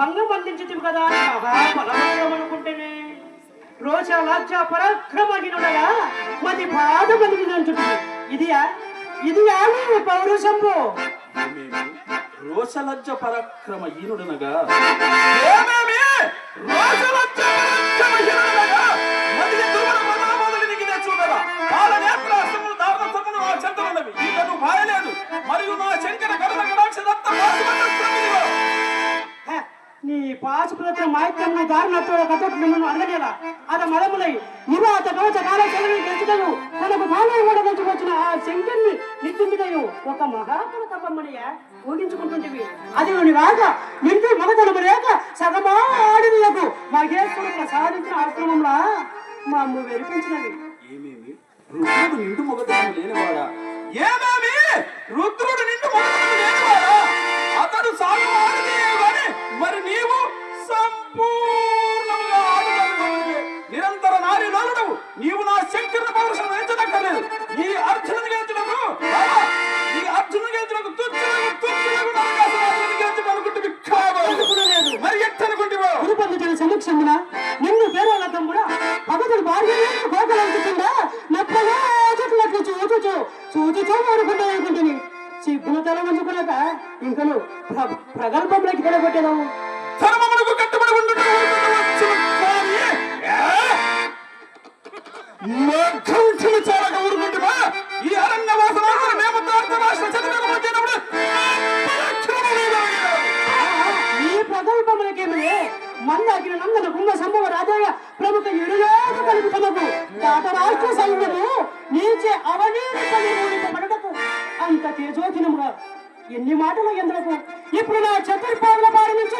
భంగం అందించింది కదా. బలవంతం అనుకుంటేనే రోష లజ్జ పరాక్రమహీనుడగా మది బాధ కలిగినంచుడు ఇదియా? ఇది నీ ఏమేమి? రోషలజ్జ పరాక్రమ హీనుడనగా ఏమేమి? రోషలజ్జ పరాక్రమ హీనుడనగా మదియ దుర్మల మదామోదలి నీకు తెచ్చుండగా పాల నేత్రాస్తములు దారుణత్వములు నా చెంతనున్నవి ఈకను భాయలేదు మరియు నా శంకర కరుణ కటాక్ష దత్త నీ పాశుపుత్ర మాయిత్యమును దారుణత్వ కథను అడగలేదా అద మదములై అత కవచ కాల చెలవి గెలుచుటయు తనకు కూడా ఓడగలుచుకొచ్చిన ఆ శంకర్ని నిత్యుండుటయు ఒక మహాపల తపమ్మనియ ఊహించుకుంటుంటివి. అది నువ్వు కాక నింటి మగతనము లేక సగమా ఆడినకు మహేశ్వరుడు ప్రసాదించిన ఆశ్రమంలా మా అమ్మ వెరిపించినవి. ఏమేమి? రుద్రుడు నిండు మొగతనం లేనివాడా? ఏమేమి? రుద్రుడు పగతులు భార్య గోకలంచుతుందా నప్పగా చెట్లట్లు చూచుచు చూచుచూ ఊరుకుంటా అనుకుంటుంది సిగ్గుల తల ఉంచుకున్నాక ఇంకను ప్ర- ప్రగల్భంలోకి తెలగొట్టేదావు ధర్మమునకు కట్టుబడి ఉండుట చాలక ఊరుకుంటుమా? ఈ అరణ్యవాసనాలను మేము భారత రాష్ట్ర చంద్రబాబు మందాకిన నందన కుంభ సంభవ రాజాయ ప్రముఖ యురులోక కలిపి తమకు తాత రాష్ట్ర నీచే నీచే అవనీపడటకు అంత తేజోధినముగా ఎన్ని మాటలు ఎందులకు? ఇప్పుడు నా చతుర్పాదుల బారి నుంచి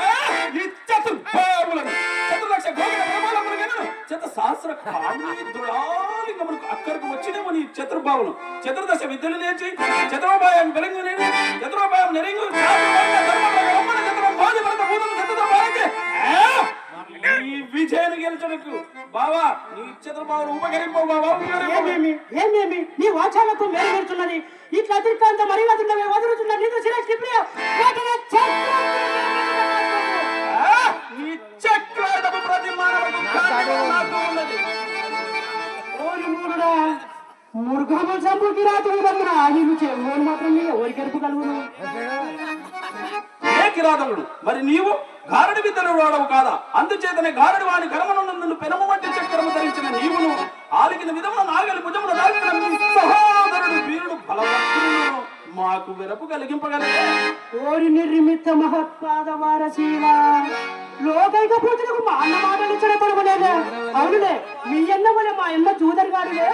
ఏ? ఈ చతుర్బాహువులను, చతుర్లక్ష గోగుల ప్రబలములు గనులు, చత సహస్ర కామినీ దురాలింగములకు అక్కడికి వచ్చినేమో నీ చతుర్బావులు చతుర్దశ విద్యలు నేర్చి చతురోపాయం వెలుగు నేను చతురోపాయం నెరింగు ఈ విజయాన్ని గెలిచడానికి బావా నీ ఉపకరింపవు బావా ఉపకరింపవు. ఏమేమి? ఏమేమి? నీ వాచాలకు మేలుకొడుతున్నది ఇట్లా అతిరిక్తాంత మరి వదులున్నవే వదులుతున్న నిన్ను శిరస్కి ప్రియ వాటిని చక్రం ఆ? నీ చక్రాయుధపు ప్రతి రాత్రి చెవులు మాత్రం ఎవరికి ఎరుపు కలుగును. ఏ కిరాతముడు మరి నీవు గారడి విద్యలు వాడవు కాదా? అందుచేతనే గారడి వాని కర్మను పెనము వంటి చక్రము ధరించిన నీవును ఆలికిన విధమున నాగలి భుజమున సహోదరుడు వీరుడు బలవంతుడు మాకు వెరపు కలిగింపగలిగే ఓరి నిర్మిత మహత్పాద వారశీల లోకైక పూజలకు మా అన్న మాటలు ఇచ్చిన అవునులే మీ అన్న వల్ల మా అన్న చూదరు గాడులే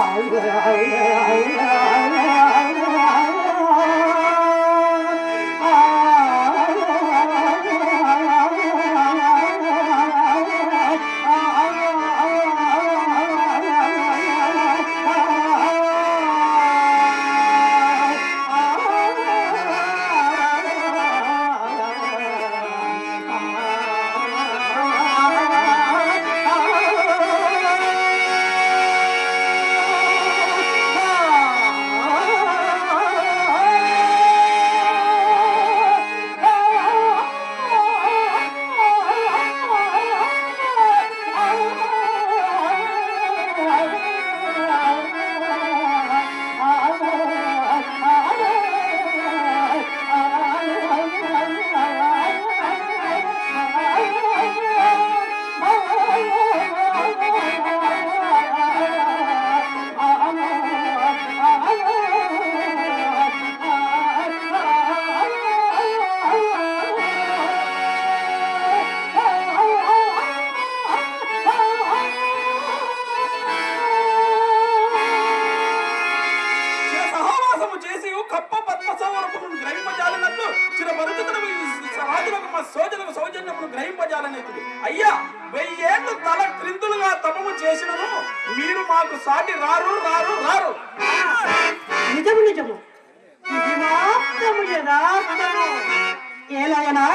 Oh, ஏலகனா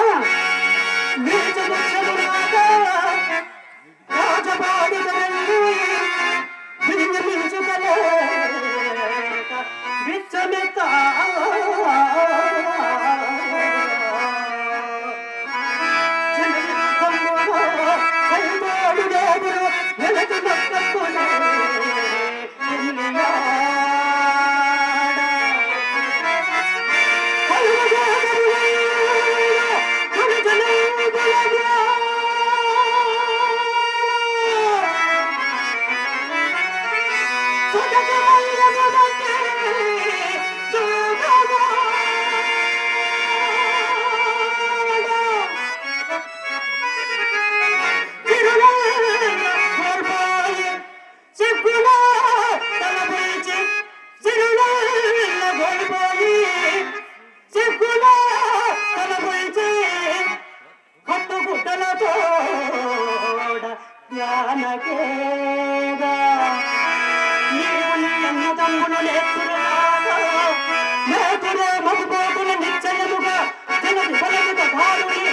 பலருக்கு பலருக்கு காணொலி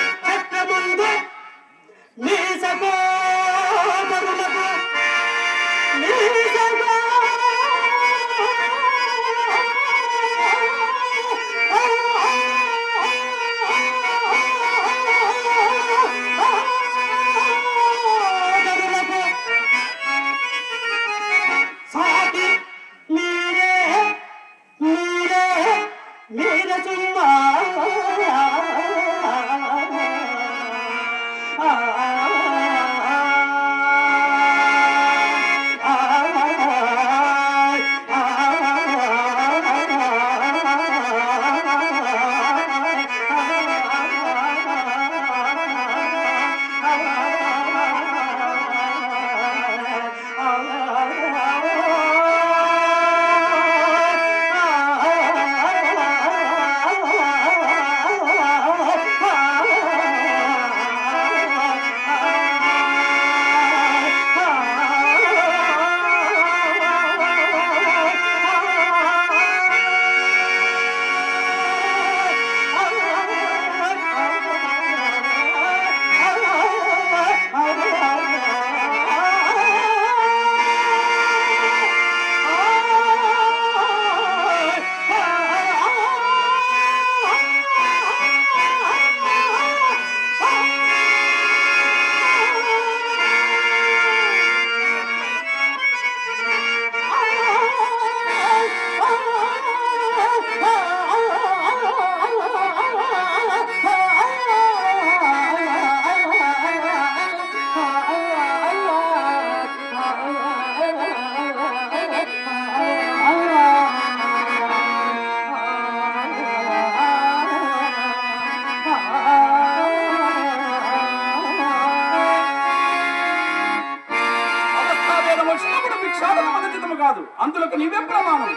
సాధన మగజితము కాదు. అందులోకి నీవే ప్రమాణం.